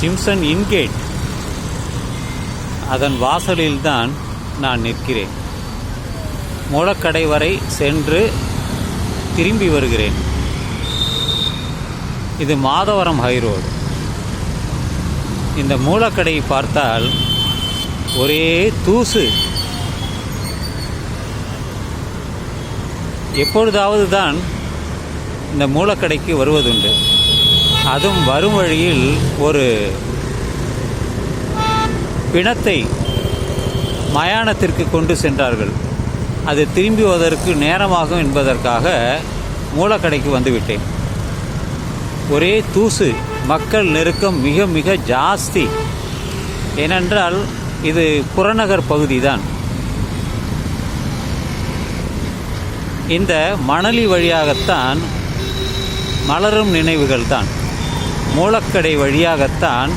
Simpson இன்கேட். அதன் வாசலில்தான் நான் நிற்கிறேன். மூலக்கடை வரை சென்று திரும்பி வருகிறேன். இது மாதவரம் ஹைரோடு இந்த மூலக்கடையை பார்த்தால் ஒரே தூசு. எப்பொழுதாவது தான் இந்த மூலக்கடைக்கு வருவதுண்டு. அதுவும் வரும் வழியில் ஒரு பிணத்தை மயானத்திற்கு கொண்டு சென்றார்கள். அது திரும்புவதற்கு நேரமாகும் என்பதற்காக மூலக்கடைக்கு வந்துவிட்டேன். ஒரே தூசு மக்கள் நெருக்கம் மிக மிக ஜாஸ்தி. ஏனென்றால் இது புறநகர் பகுதி தான் இந்த மணலி வழியாகத்தான் மலரும் நினைவுகள் தான் மூலக்கடை வழியாகத்தான்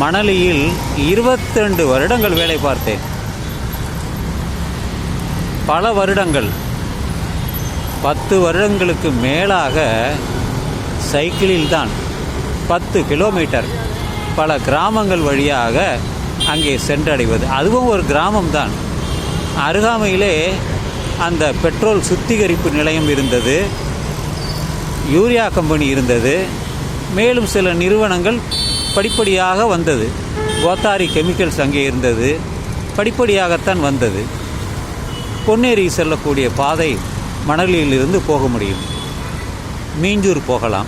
மணலியில் இருபத்திரெண்டு வருடங்கள் வேலை பார்த்தேன். பல வருடங்கள். பத்து வருடங்களுக்கு மேலாக சைக்கிளில் தான் பத்து கிலோமீட்டர் பல கிராமங்கள் வழியாக அங்கே சென்றடைவது. அதுவும் ஒரு கிராமம்தான். அருகாமையிலே அந்த பெட்ரோல் சுத்திகரிப்பு நிலையம் இருந்தது. யூரியா கம்பெனி இருந்தது. மேலும் சில நிறுவனங்கள் படிப்படியாக வந்தது. கோத்தாரி கெமிக்கல்ஸ் அங்கே இருந்தது. படிப்படியாகத்தான் வந்தது. பொன்னேரி செல்லக்கூடிய பாதை மணலியிலிருந்து போக முடியும். மீஞ்சூர் போகலாம்.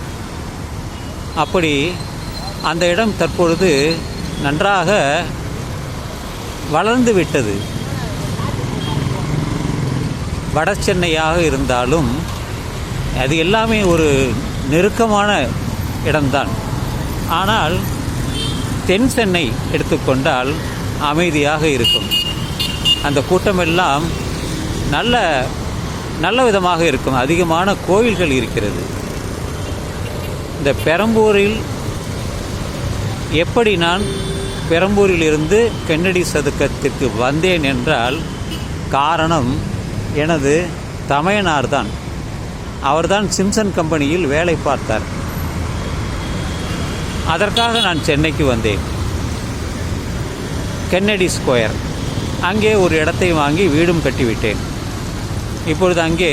அப்படி அந்த இடம் தற்பொழுது நன்றாக வளர்ந்து விட்டது. வட சென்னையாக இருந்தாலும் அது எல்லாமே ஒரு நெருக்கமான இடம்தான். ஆனால் தென் சென்னை எடுத்துக்கொண்டால் அமைதியாக இருக்கும். அந்த கூட்டமெல்லாம் நல்ல நல்ல விதமாக இருக்கும். அதிகமான கோயில்கள் இருக்கிறது. இந்த பெரம்பூரில் எப்படி நான் பெரம்பூரிலிருந்து கென்னடி சதுக்கத்திற்கு வந்தேன் என்றால் காரணம் எனது தமையனார் தான் அவர்தான் சிம்சன் கம்பெனியில் வேலை பார்த்தார். அதற்காக நான் சென்னைக்கு வந்தேன். Kennedy square. அங்கே ஒரு இடத்தை வாங்கி வீடும் கட்டிவிட்டேன். இப்பொழுது அங்கே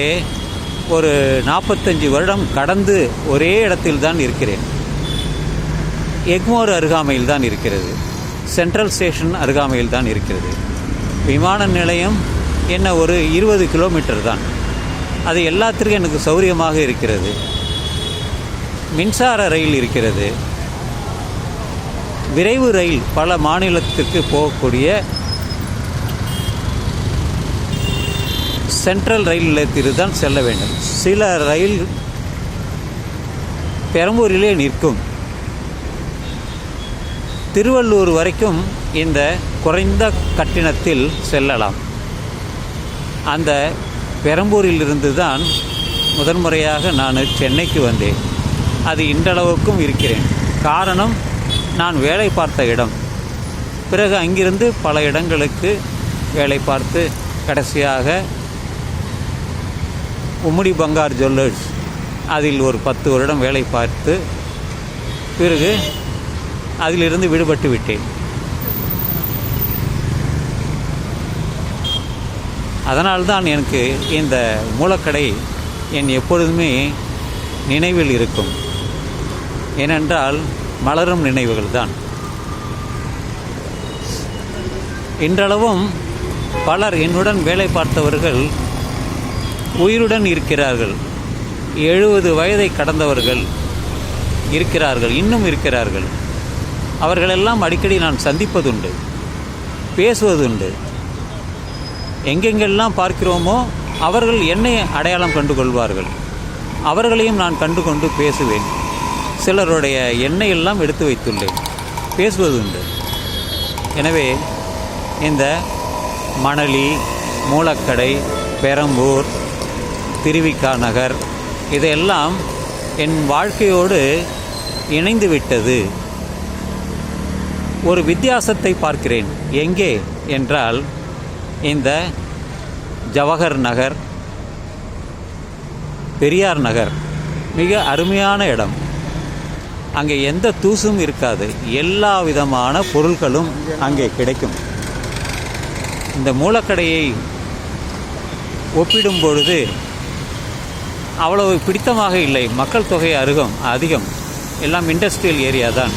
ஒரு நாற்பத்தஞ்சு வருடம் கடந்து ஒரே இடத்தில் தான் இருக்கிறேன். எக்மோர் அருகாமையில் தான் இருக்கிறது. சென்ட்ரல் ஸ்டேஷன் அருகாமையில் தான் இருக்கிறது. விமான நிலையம் என்ன ஒரு இருபது கிலோமீட்டர் தான். அது எல்லாத்திற்கும் எனக்கு சௌரியமாக இருக்கிறது. மின்சார ரயில் இருக்கிறது. விரைவு ரயில் பல மாநிலத்திற்கு போகக்கூடிய சென்ட்ரல் ரயில் நிலையத்திற்கு தான் செல்ல வேண்டும். சில ரயில் பெரம்பூரிலே நிற்கும். திருவள்ளூர் வரைக்கும் இந்த குறைந்த கட்டணத்தில் செல்லலாம். அந்த பெரம்பூரிலிருந்து தான் முதன்முறையாக நான் சென்னைக்கு வந்தேன். அது இன்றளவுக்கும் இருக்கிறேன். காரணம் நான் வேலை பார்த்த இடம். பிறகு அங்கிருந்து பல இடங்களுக்கு வேலை பார்த்து கடைசியாக உம்முடி பங்கார் ஜுவல்லர்ஸ் அதில் ஒரு பத்து வருடம் வேலை பார்த்து பிறகு அதிலிருந்து விடுபட்டு விட்டேன். அதனால்தான் எனக்கு இந்த மூலக்கடை என் எப்பொழுதுமே நினைவில் இருக்கும். ஏனென்றால் மலரும் நினைவுகள் தான் இன்றளவும் பலர் என்னுடன் வேலை பார்த்தவர்கள் உயிருடன் இருக்கிறார்கள். எழுபது வயதை கடந்தவர்கள் இருக்கிறார்கள் இன்னும் இருக்கிறார்கள். அவர்களெல்லாம் அடிக்கடி நான் சந்திப்பதுண்டு பேசுவதுண்டு. எங்கெங்கெல்லாம் பார்க்கிறோமோ அவர்கள் என்னை அடையாளம் கண்டு கொள்வார்கள் அவர்களையும் நான் கண்டு கொண்டு பேசுவேன். சிலருடைய எண்ணெய் எல்லாம் எடுத்து வைத்துள்ளேன் பேசுவதுண்டு. எனவே இந்த மணலி மூலக்கடை பெரம்பூர் திருவிக்கா நகர் இதையெல்லாம் என் வாழ்க்கையோடு இணைந்து விட்டது ஒரு வித்தியாசத்தை பார்க்கிறேன். எங்கே என்றால் இந்த ஜவஹர் நகர் பெரியார் நகர் மிக அருமையான இடம். அங்கே எந்த தூசும் இருக்காது. எல்லா விதமான பொருட்களும் அங்கே கிடைக்கும். இந்த மூலக்கடையை ஒப்பிடும் பொழுது அவ்வளவு பிடித்தமாக இல்லை. மக்கள் தொகை அருகம் அதிகம். எல்லாம் இண்டஸ்ட்ரியல் ஏரியா தான்.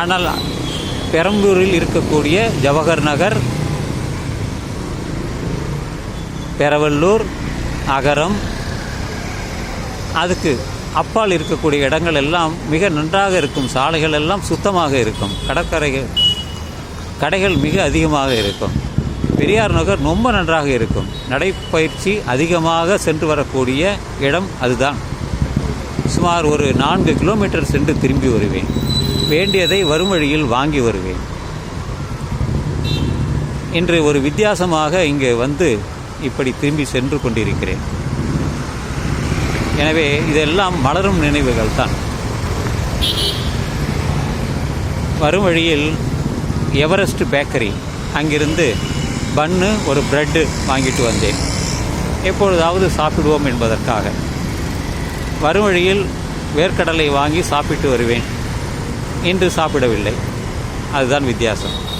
ஆனால் பெரம்பூரில் இருக்கக்கூடிய ஜவஹர் நகர் பெரவல்லூர் அகரம் அதுக்கு அப்பால் இருக்கக்கூடிய இடங்கள் எல்லாம் மிக நன்றாக இருக்கும். சாலைகள் எல்லாம் சுத்தமாக இருக்கும். கடற்கரைகள் கடைகள் மிக அதிகமாக இருக்கும். பெரியார் நகர் ரொம்ப நன்றாக இருக்கும். நடைப்பயிற்சி அதிகமாக சென்று வரக்கூடிய இடம் அதுதான். சுமார் ஒரு நான்கு கிலோமீட்டர் சென்று திரும்பி வருவேன். வேண்டியதை வரும் வழியில் வாங்கி வருவேன். இன்று ஒரு வித்தியாசமாக இங்கே வந்து இப்படி திரும்பி சென்று கொண்டிருக்கிறேன். எனவே இதெல்லாம் மலரும் நினைவுகள் தான். வரும் வழியில் எவரெஸ்ட் பேக்கரி அங்கிருந்து பன்னு ஒரு பிரெட்டு வாங்கிட்டு வந்தேன். எப்பொழுதாவது சாப்பிடுவோம் என்பதற்காக. வரும் வழியில் வேர்க்கடலை வாங்கி சாப்பிட்டு வருவேன். இன்று சாப்பிடவில்லை. அதுதான் வித்தியாசம்.